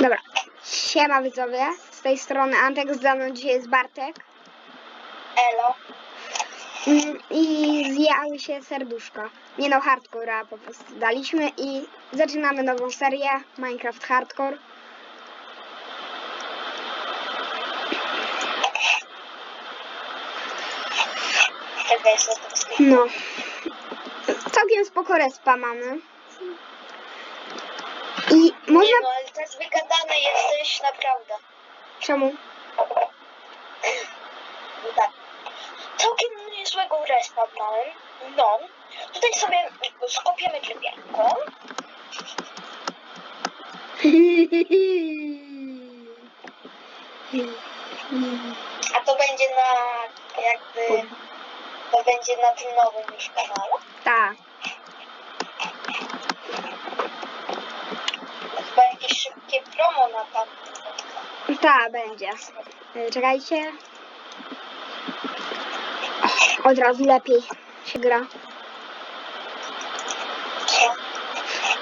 Dobra. Siema widzowie. Z tej strony Antek, z mną dzisiaj jest Bartek. Elo. Mm, I zjały się serduszka. Nie no, hardcore, po prostu daliśmy i zaczynamy nową serię Minecraft Hardcore. No. Całkiem spoko respa mamy. I można... Nie no, ale też wygadany jesteś naprawdę. Czemu? No tak. Całkiem niezłego respa mamy. No. Tutaj sobie skopiemy drewnianko. A to będzie na jakby... To będzie na tym nowym już kanale. Tak. Chyba jakieś szybkie promo na tamtym. Tak, będzie. Y, Czekajcie. Od razu lepiej się gra.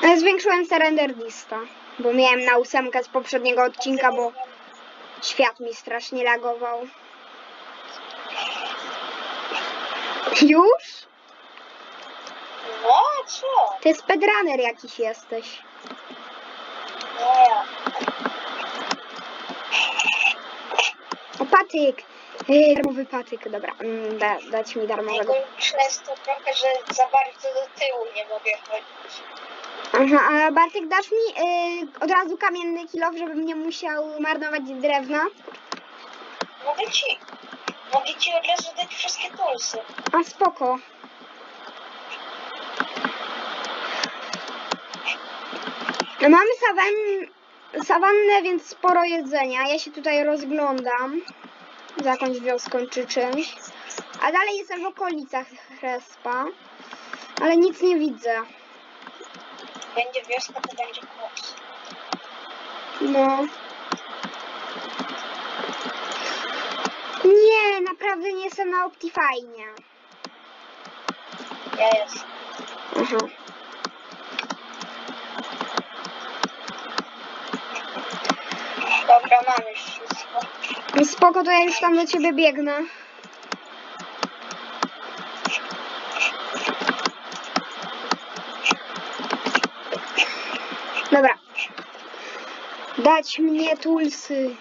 Ale Zwiększyłem se render lista, bo miałem na ósemkę z poprzedniego odcinka, bo świat mi strasznie lagował. Już? No, co? Ty speedrunner jakiś jesteś. No ja. O, patyk! Yy, darmowy patyk, dobra. Mm, da, dać mi darmowego. Najgorsze jest to trochę, że za bardzo do tyłu nie mogę chodzić. Aha, a Bartek, dasz mi yy, od razu kamienny kilof, żebym nie musiał marnować drewna? Mogę ci, mogę ci od razu dać wszystkie tulsy. A spoko. No mamy sawan, sawannę, więc sporo jedzenia. Ja się tutaj rozglądam za jakąś wioską czy czymś. A dalej jestem w okolicach Respa, ale nic nie widzę. Będzie wioska, to będzie koks. No. Nie, naprawdę nie jestem na Optifine. Ja jest. Aha. Dobra, mam już. Spoko, to ja już tam do ciebie biegnę. Dobra. Dać mnie tulsy.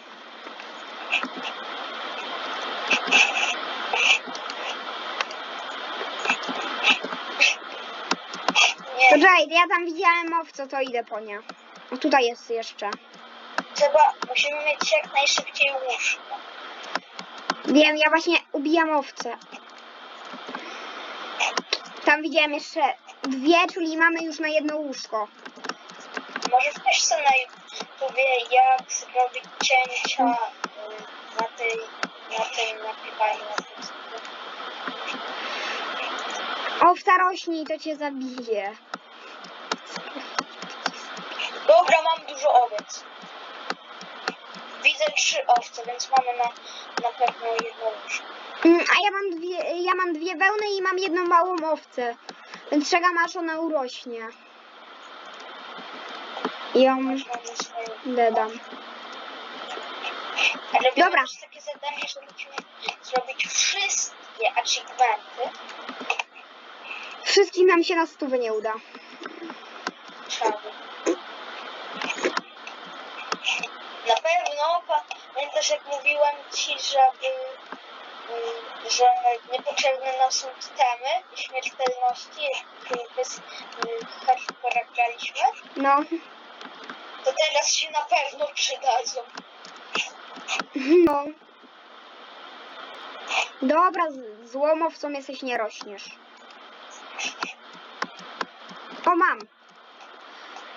Jade, ja tam widziałem owco, to idę po nie. O, tutaj jest jeszcze. Trzeba, musimy mieć jak najszybciej łóżko. Wiem, ja właśnie ubijam owce. Tam widziałem jeszcze dwie, czyli mamy już na jedno łóżko. Może wpisz sobie na YouTubie, jak zrobić cięcia y, na tej, na tej nagrywaniu. na tym Owca rośnie i to cię zabije. Dobra, mam dużo owiec. Widzę trzy owce, więc mamy na, na pewno jedno łóżko. Mm, A ja mam dwie, ja mam dwie wełny i mam jedną małą owcę. Więc czekam aż ona urośnie. I ją mamy swoją. dedam. Ale Dobra. Jest takie zadanie, że musimy zrobić wszystkie achievementy. Wszystkim nam się na stówę nie uda. Trzeba. Na pewno pa- pamiętasz jak mówiłem ci, żeby y, że niepotrzebne nam są totemy i śmiertelności, jak bez y, hardcora graliśmy, No. to teraz się na pewno przydadzą. No. Dobra, z- złą owcą jesteś, nie rośniesz. O, mam.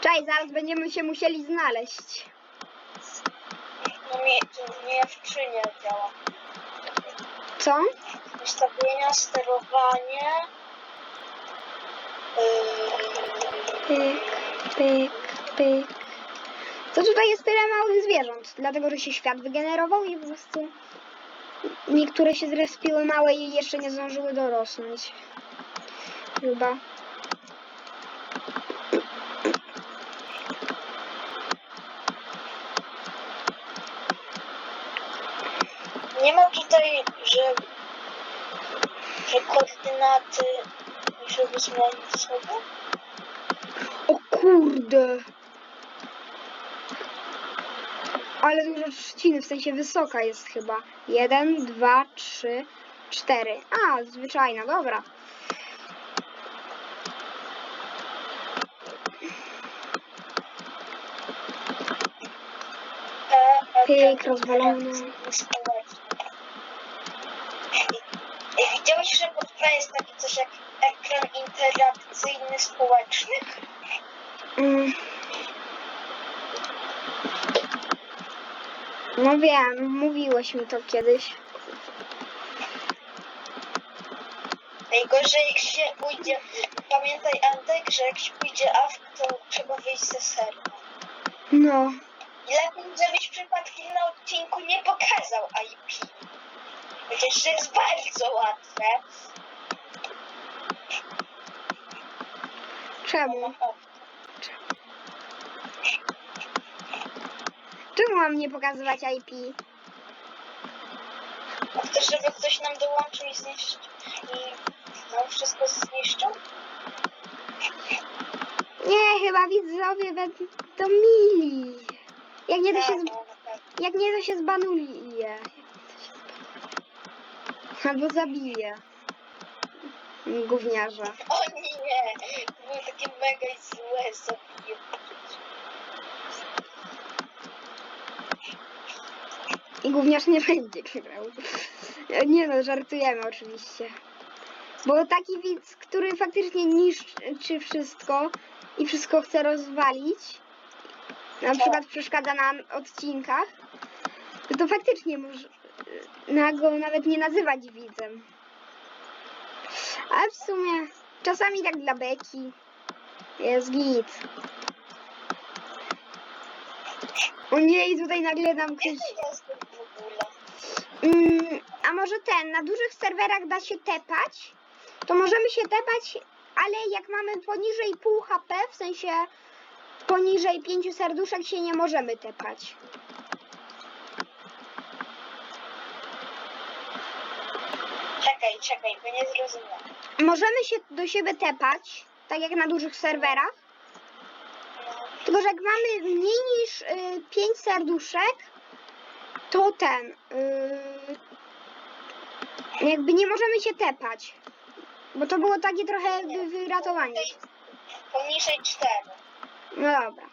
Czaj, zaraz będziemy się musieli znaleźć. Nie w czynie działa. Co? Ustawienia, sterowanie. Pyk, pyk, pyk. Co tutaj jest tyle małych zwierząt? Dlatego, że się świat wygenerował i po prostu niektóre się zrespiły małe i jeszcze nie zdążyły dorosnąć. Chyba. Nie ma tutaj, że, że koordynaty żeby zmienić sobie? O kurde. Ale dużo trzciny, w sensie wysoka jest chyba. Jeden, dwa, trzy, cztery. A, zwyczajna, dobra. E, e, Pyk, ten rozwalony. interakcyjny społeczny. Ej, Tle jest takie coś jak ekran interakcyjny społeczny? Mm. No wiem, mówiłeś mi to kiedyś. Najgorzej jak się pójdzie, pamiętaj Antek, że jak się pójdzie AFK, to trzeba wyjść ze serwa. No. I lepiej, żebyś przypadkiem na odcinku nie pokazał IP. Chociaż to jest bardzo łatwe. Czemu? Czemu mam nie pokazywać IP? A chcesz, żeby ktoś nam dołączył i zniszczył i nam wszystko zniszczył? Nie, chyba widzowie będą mili. Jak nie to się, Tak, z... na pewno. jak nie to się zbanuje. Albo zabije. Gówniarza. O nie! Takie mega i złe zabiję. I gówniarz nie będzie grał. Nie no, żartujemy oczywiście. Bo taki widz, który faktycznie niszczy wszystko i wszystko chce rozwalić, na przykład przeszkadza nam odcinkach, to faktycznie może na go nawet nie nazywać widzem. Ale w sumie czasami tak dla beki jest git. O nie, i tutaj nagle nam ktoś... Mm, a może ten, na dużych serwerach da się tepać? To możemy się tepać, ale jak mamy poniżej pół HP, w sensie poniżej pięciu serduszek się nie możemy tepać. Czekaj, czekaj, bo nie zrozumiałem. Możemy się do siebie tepać, tak jak na dużych serwerach, tylko że jak mamy mniej niż y, 5 serduszek, to ten, y, jakby nie możemy się tepać. Bo to było takie trochę jakby wyratowanie. Poniżej cztery. No dobra.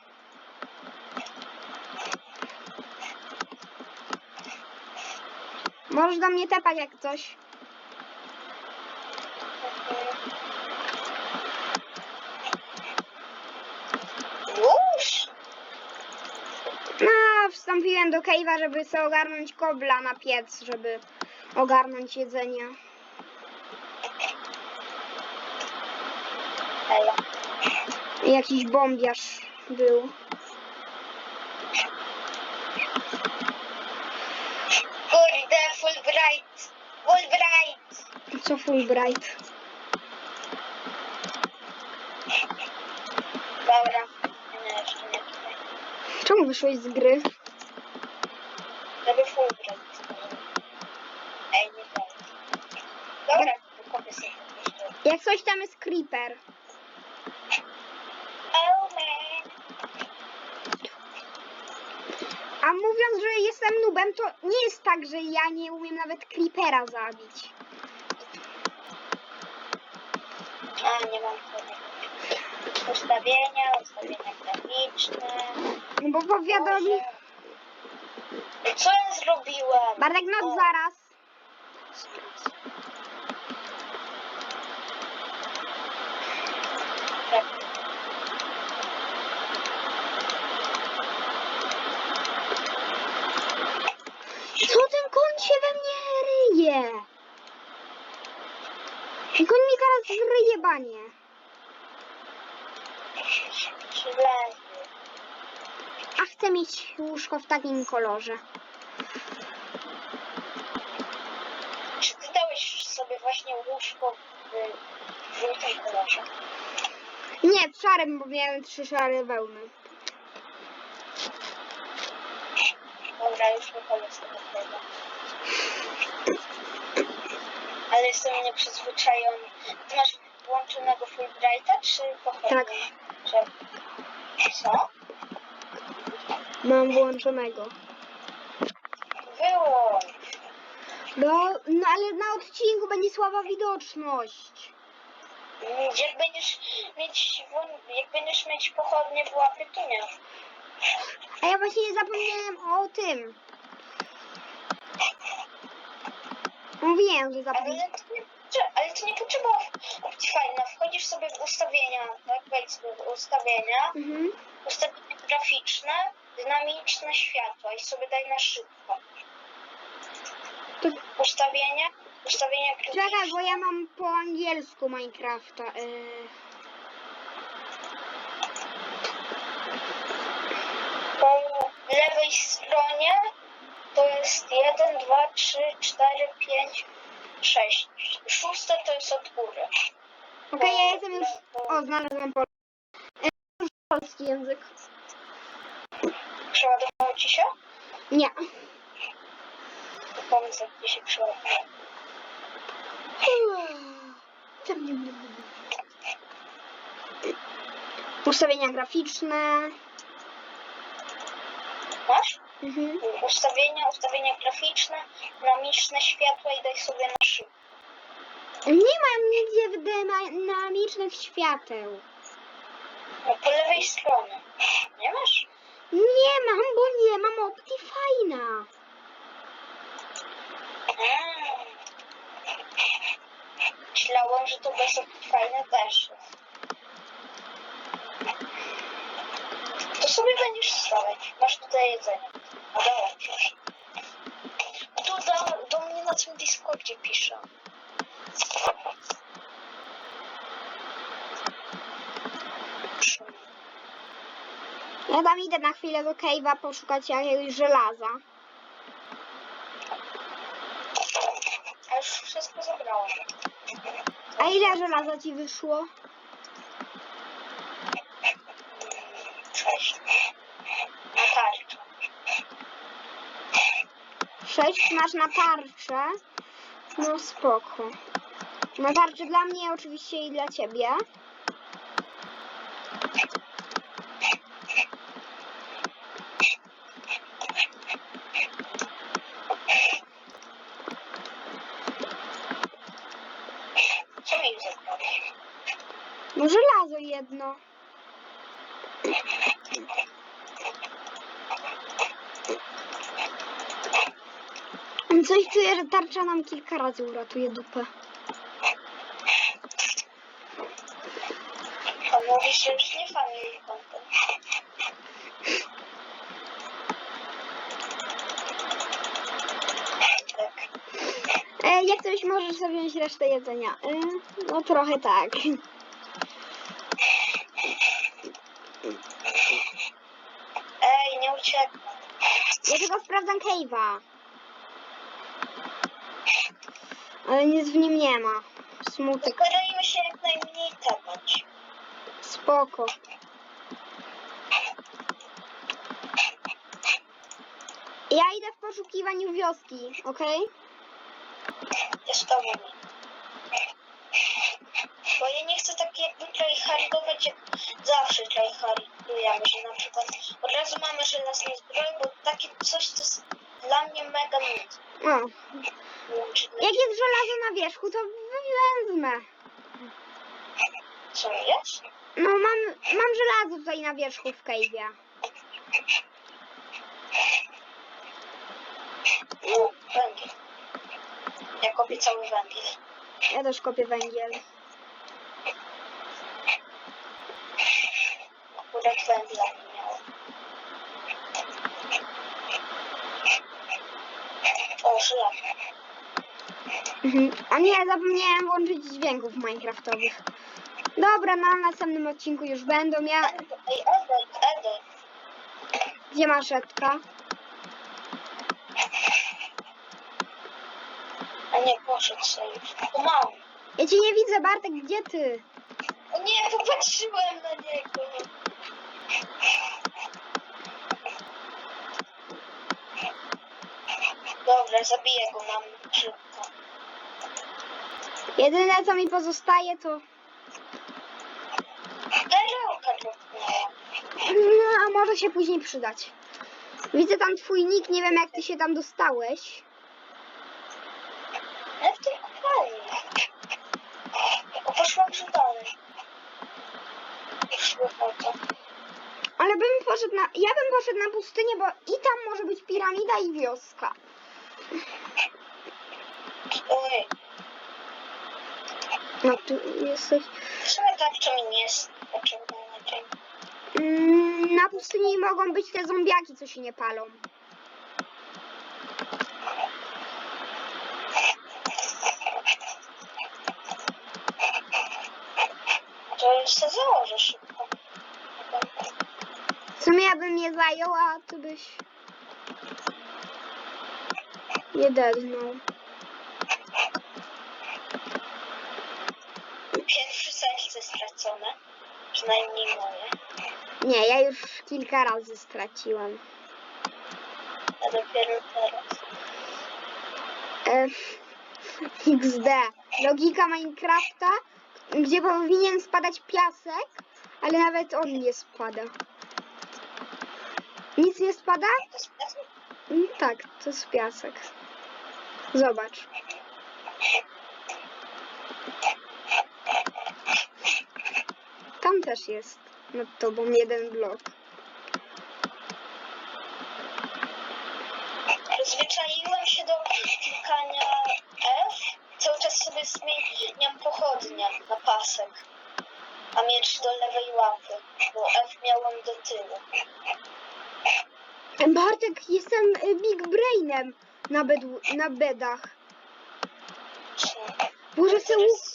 Możesz do mnie tepać jak coś. Już? No, wstąpiłem do cave'a, żeby sobie ogarnąć kobla na piec, żeby ogarnąć jedzenie. Jakiś bombiarz był. Kurde, Fulbright. Fulbright. Co Fulbright? Dobra. Czemu wyszłeś z gry? Żeby Fulbright. Ej, nie tak. Dobra, wykopię sobie jeszcze. Jak coś tam jest creeper. Oh man. A mówiąc, że jestem nubem, to nie jest tak, że ja nie umiem nawet creepera zabić. A, nie mam tego. Ustawienia, ustawienia graficzne. No bo powiadomi... Boże. Co ja zrobiłem? Bartek, no O. zaraz. Co ten koń się we mnie ryje? Ten koń mi zaraz zryje banie. A chcę mieć łóżko w takim kolorze. Czy ty dałeś sobie właśnie łóżko w, żółtym kolorze? Nie, w szarym, bo miałem trzy szare wełny. Dobra, już wychodzę z tego tego. Ale jestem nieprzyzwyczajony. Ty masz włączonego Fulbrighta, czy pochodnie? Tak. Czy... Co? Mam włączonego. Wyłącz. No, no ale na odcinku będzie słaba widoczność. Jak będziesz mieć, jak będziesz mieć pochodnie w łapie, to nie. A ja właśnie zapomniałem o tym. Mówiłem, że zapomniałem. ale to nie potrzeba opcji fajna. Wchodzisz sobie w ustawienia, tak? Wejdź w ustawienia, Mhm. ustawienia graficzne, dynamiczne światła i sobie daj na szybko. Ustawienia, ustawienia graficzne. czekaj, bo ja mam po angielsku Minecrafta. Yy. Po lewej stronie to jest 1, 2, 3, 4, 5, 6. Szóste to jest od góry. Okej, ja jestem już... O, pol... Yy, już polski język. Przeładowało ci się? Nie. Powiedz, jak ci się przeładowało. Ustawienia graficzne. Masz? Mhm. Ustawienia, ustawienia graficzne, dynamiczne światła i daj sobie na szybko. Nie mam nigdzie dynamicznych świateł. No, po lewej stronie. Nie masz? Nie mam, bo nie mam Optifine'a. Myślałem, że to bez fajne też. To sobie będziesz stawiać. Masz tutaj jedzenie. A dałem już. Tu do, do mnie na tym Discordzie pisze. Ja tam idę na chwilę do cave'a poszukać jakiegoś żelaza. A już wszystko zabrałem. A ile żelaza ci wyszło? Cześć. Na tarczę. Sześć masz na tarczę. No spoko. Na tarczę dla mnie oczywiście i dla ciebie. Co mi zabrałeś? No żelazo jedno. Coś czuję, że tarcza nam kilka razy uratuje dupę. A mówisz, że już nie family content. Tak. E, jak coś możesz sobie wziąć resztę jedzenia? E, no trochę tak. Ej, nie ucieknę. Ja tylko sprawdzam cave'a. Ale nic w nim nie ma. Smutek. Starajmy się jak najmniej tepać. Spoko. Ja idę w poszukiwaniu wioski, okej? Jest to. Bo ja nie chcę tak jakby tryhardować jak zawsze tryhardujemy, że na przykład od razu mamy żelazne zbroje, bo takie coś to jest dla mnie mega nic. O. Jak jest żelazo na wierzchu, to wezmę. Co jest? No mam, mam żelazo tutaj na wierzchu w cave'ie. No, węgiel. Jak obiecały węgiel. Ja też kopię węgiel. Akurat węgla nie miałem. O, żelazo. Mhm. A nie, zapomniałem włączyć dźwięków minecraftowych. Dobra, na następnym odcinku już będą. Ja... Gdzie masz Edka? A nie, poszedł sobie mam. Ja cię nie widzę, Bartek, gdzie ty? O nie, popatrzyłem na niego. Dobra, zabiję go mam szybko. Jedyne co mi pozostaje to... No, a może się później przydać. Widzę tam twój nick, nie wiem jak ty się tam dostałeś. Ale w tej kopalni. Poszłam. Ale bym poszedł na... Ja bym poszedł na pustynię, bo i tam może być piramida i wioska. Oj, No, tu jesteś... w sumie czy mi nie jest na dzień. Mm, na pustyni mogą być te zombiaki, co się nie palą. To się założę szybko. W sumie ja bym je zajęła, ty byś... Nie dednął. Przynajmniej moje. Nie, ja już kilka razy straciłam. A dopiero teraz. E, XD. Logika Minecrafta, gdzie powinien spadać piasek, ale nawet on nie spada. Nic nie spada? To jest piasek? Mm, Tak, to jest piasek. Zobacz. Tam też jest nad tobą jeden blok. Przyzwyczaiłem się do klikania F. Cały czas sobie zmieniam pochodnia na pasek. A miecz do lewej łapy. Bo F miałem do tyłu. Bartek, jestem y, Big Brainem na, bedł, na bedach. Boże, chcę łuk...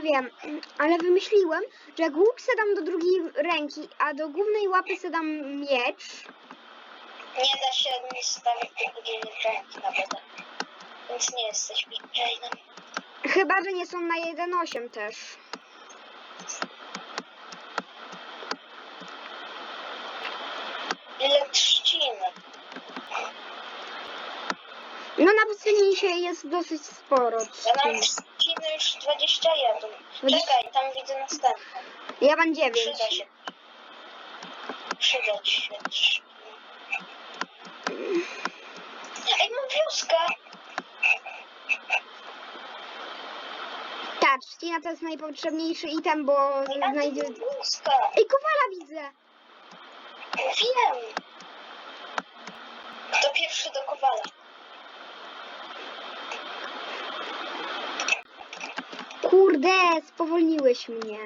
wiem, ale wymyśliłem, że łuk se dam do drugiej ręki, a do głównej łapy se dam miecz, Nie da się nie stawić do drugiej ręki na wodę. Więc nie jesteś Brainem. chyba, że nie są na 1.8 też. Ile trzciny. No na pustyni się jest dosyć sporo. Ja mam trzciny już 21. Czekaj, tam widzę następną. Ja mam 9. Przyda się. Przydać się. Ej, mam wioskę! Tak, trzcina to jest najpotrzebniejszy item, bo Ej, mam znajdzie... wioskę! Ej, kowala widzę! Wiem! Kto pierwszy do kowala? Kurde, spowolniłeś mnie.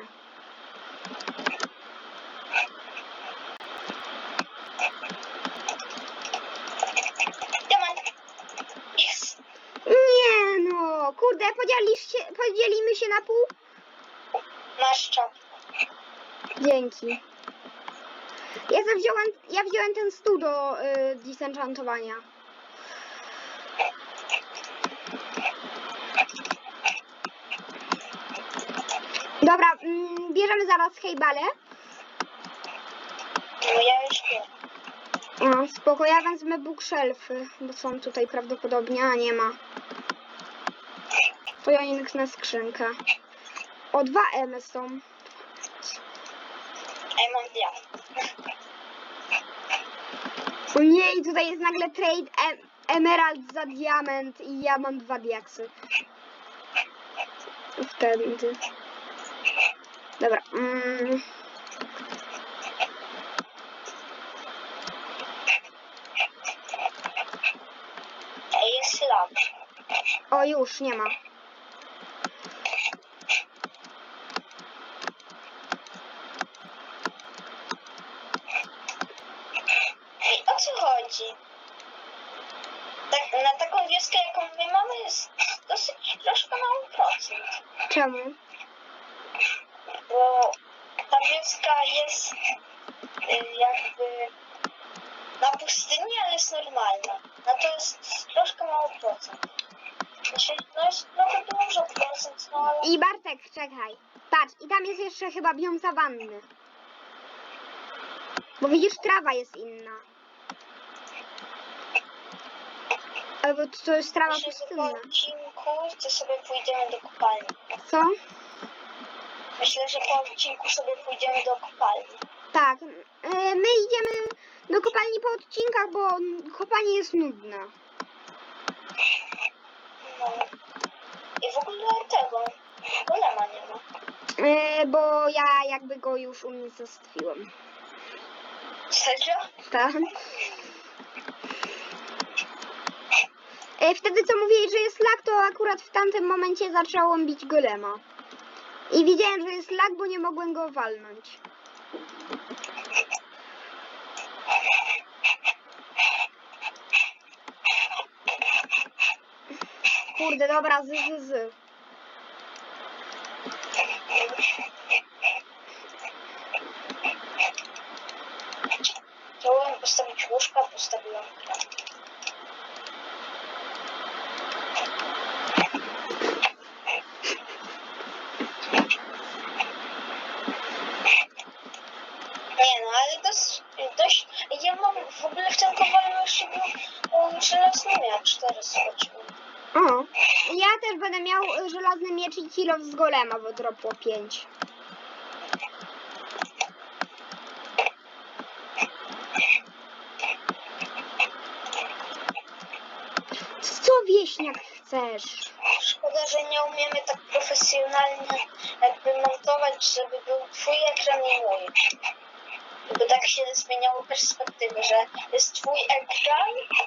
Nie no, kurde, podzieliście, podzielimy się na pół? Masz. Dzięki. Ja ja wziąłem ten stół do y, disenchantowania. Dobra, mm, bierzemy zaraz hejbale. No ja już wiem. O, spoko, ja wezmę bookshelfy, bo są tutaj prawdopodobnie, a nie ma. Pojanik na skrzynkę. O, dwa M są. Ej, mam diam. O nie, i tutaj jest nagle trade em emerald za diament i ja mam dwa diaksy. Wtedy. Dobra. Mm. Jest lamp. O, już, nie ma. Ej, o co chodzi? Tak, na taką wioskę, jaką my mamy, jest dosyć troszkę mały procent. Czemu? Bo ta wioska jest y, jakby na pustyni, ale jest normalna. Na to jest troszkę mało procent. Znaczy, no jest trochę dużo procent, no ale... I Bartek, czekaj. Patrz, jeszcze chyba biom sawanny. Bo widzisz, trawa jest inna. Albo to jest trawa Myślę, że po pustynna. odcinku to sobie pójdziemy do kopalni. Co? Myślę, że po odcinku sobie pójdziemy do kopalni. Tak. e, My idziemy do kopalni po odcinkach, bo kopalnie jest nudne. No. I w ogóle tego golema nie ma. E, Bo ja jakby go już unicestwiłem. Serio? Tak. E, Wtedy co mówiłeś, że jest lag, to akurat w tamtym momencie zacząłem bić golema. I widziałem, że jest lag, bo nie mogłem go walnąć. Kurde, dobra, z, z, z. Делаем пустовичушка, пустовленка. Kilo z golema, bo dropło 5. Co wieśniak chcesz? Szkoda, że nie umiemy tak profesjonalnie jakby montować, żeby był twój ekran i mój. By tak się zmieniały perspektywy, że jest twój ekran,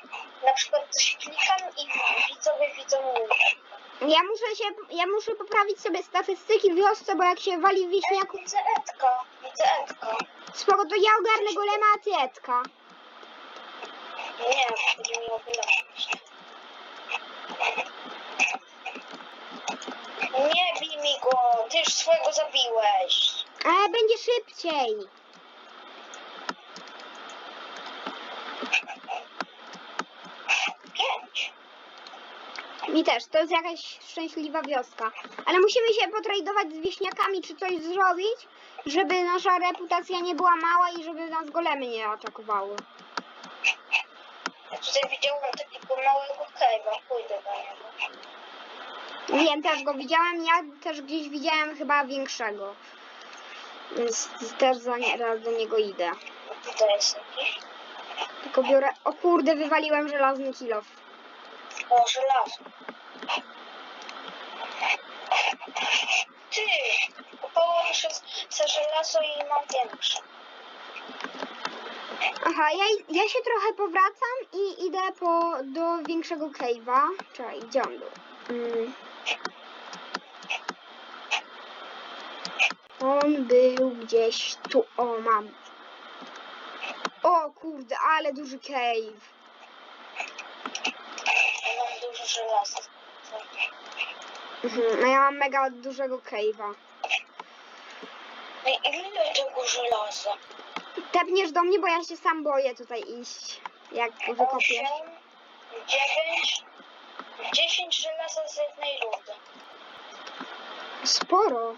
na przykład coś klikam i widzowie widzą mój ekran. Ja muszę się, ja muszę poprawić sobie statystyki w wiosce, bo jak się wali Jak wieśniaku, widzę Edka, widzę Edka. spoko, to ja ogarnę golema, a ty Edka. Nie, o wyleczyć. Nie bij mi go, ty już swojego zabiłeś. Ale będzie szybciej. Mi też, to jest jakaś szczęśliwa wioska. Ale musimy się potradować z wieśniakami, czy coś zrobić, żeby nasza reputacja nie była mała i żeby nas golemy nie atakowały. Ja tutaj widziałem takiego małego cave'a, pójdę do niego. Wiem, też go widziałem, ja też gdzieś widziałem chyba większego. Więc też za nie, raz do niego idę. Tutaj jest jakiś. Tylko biorę... O kurde, wywaliłem żelazny kilof. O, żelazo. Ty! Się za żelazo i mam większe. Aha, ja, ja się trochę powracam i idę po, do większego cave'a. Czekaj, gdzie on był? Mm. On był gdzieś tu. O, mam. O kurde, ale duży cave. Ja żelaza. Mhm, a ja mam mega dużego cave'a. No i ile tego żelaza? Tepniesz do mnie, bo ja się sam boję tutaj iść. Jak wykopię. Osiem, dziewięć, dziesięć żelaza z jednej rudy. Sporo.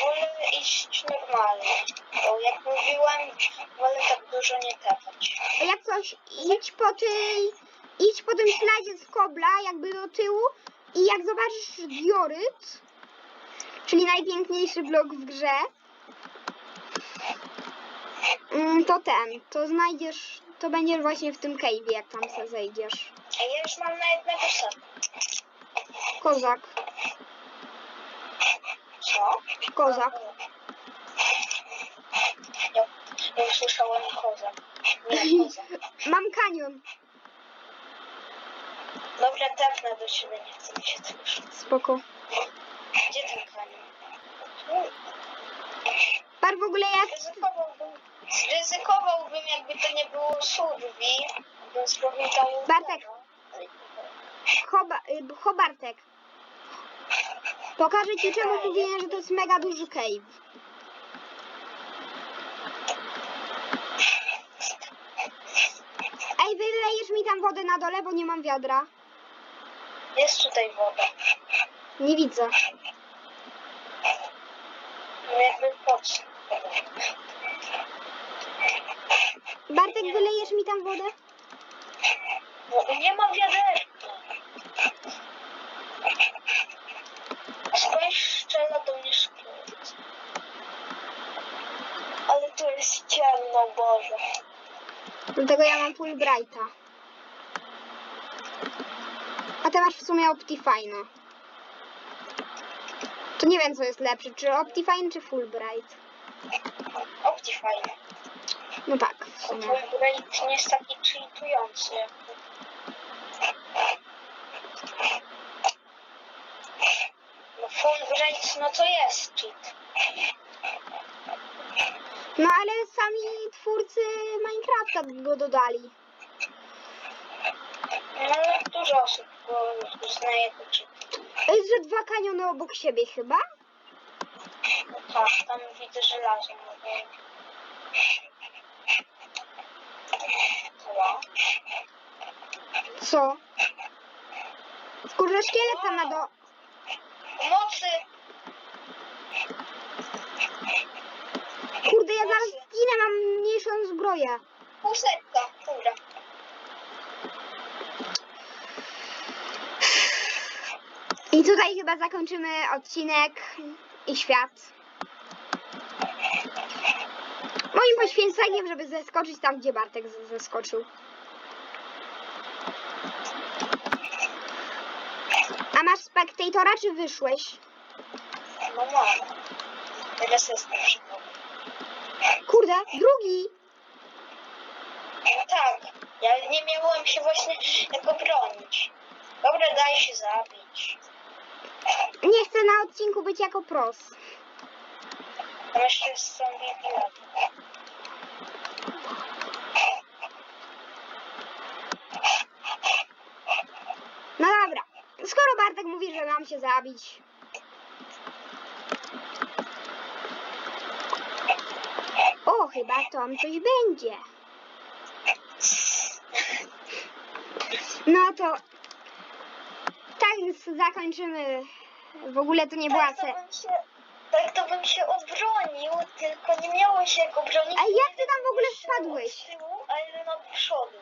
Wolę iść normalnie, bo jak mówiłem, wolę tak dużo nie tepać. A jak coś, idź po tej, idź po tym slajdzie z kobla, jakby do tyłu i jak zobaczysz dioryt, czyli najpiękniejszy blok w grze, mm, to ten, to znajdziesz, to będziesz właśnie w tym cave'ie, jak tam se zejdziesz. A ja już mam na jednego seta. Kozak, Co? kozak. Ja, ja usłyszałem. Nie. Mam kanion, Dobra, tepnę do ciebie, nie chcę mi się tego spoko. Gdzie ten? Tu. Par w ogóle jak, Ryzykowałbym, ryzykowałbym, jakby to nie było survi, bym zrobił tam... Bartek. Choba, y, Chobartek. Pokażę ci czemu mówiłem, że to jest mega duży cave. Ej, wylejesz mi tam wodę na dole, bo nie mam wiadra. Jest tutaj woda. Nie widzę. No jakby po co? Bartek, wylejesz mi tam wodę? No, nie ma wiaderka. Skądś strzela do mnie szkielet. Ale tu jest ciemno, Boże. Dlatego ja mam Fulbrighta. Ty masz w sumie Optifine'a. To nie wiem, co jest lepsze, czy Optifine, czy Fulbright. Optifine. No tak, w sumie. Fulbright nie jest taki cheatujący. No Fulbright, no to jest cheat. No ale sami twórcy Minecrafta go dodali. No ale dużo osób cheat. Ej, że dwa kaniony obok siebie chyba? No tak, tam widzę żelazo. mówię. Dobra. Co? Kurde, szkielet tam na do... Pomocy! Kurde, ja zaraz zginę, mam mniejszą zbroję. Pół serca, dobra. I tutaj chyba zakończymy odcinek i świat. Moim poświęceniem, żeby zeskoczyć tam, gdzie Bartek zeskoczył. A masz spektatora, czy wyszłeś? No mam. Teraz jestem. Kurde, drugi! No tak, ja nie miałem się właśnie jako bronić. Dobra, daj się zabić. Nie chcę na odcinku być jako pros. No dobra, skoro Bartek mówi, że mam się zabić. O, chyba tam coś będzie. No to tak zakończymy. W ogóle to nie była Tak, to se... bym się, tak to bym się obronił, tylko nie miało się jak obronić. A jak ty tam w ogóle? Od tyłu, a jeden od przodu.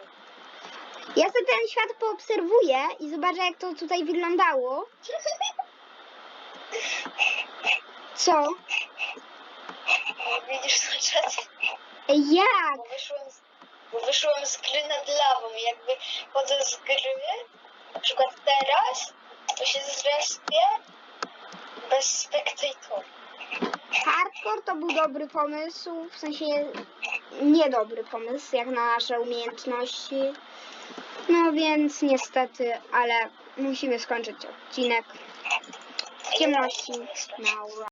Ja sobie ten świat poobserwuję i zobaczę jak to tutaj wyglądało. Co? Widzisz na czacie? Jak? Bo wyszłem, z, bo wyszłem z gry nad lawą jakby chodzę z gry, na przykład teraz, to się zrespię bez spektatora. Hardcore to był dobry pomysł, w sensie niedobry pomysł, jak na nasze umiejętności. No więc niestety, ale musimy skończyć odcinek w ciemności. No,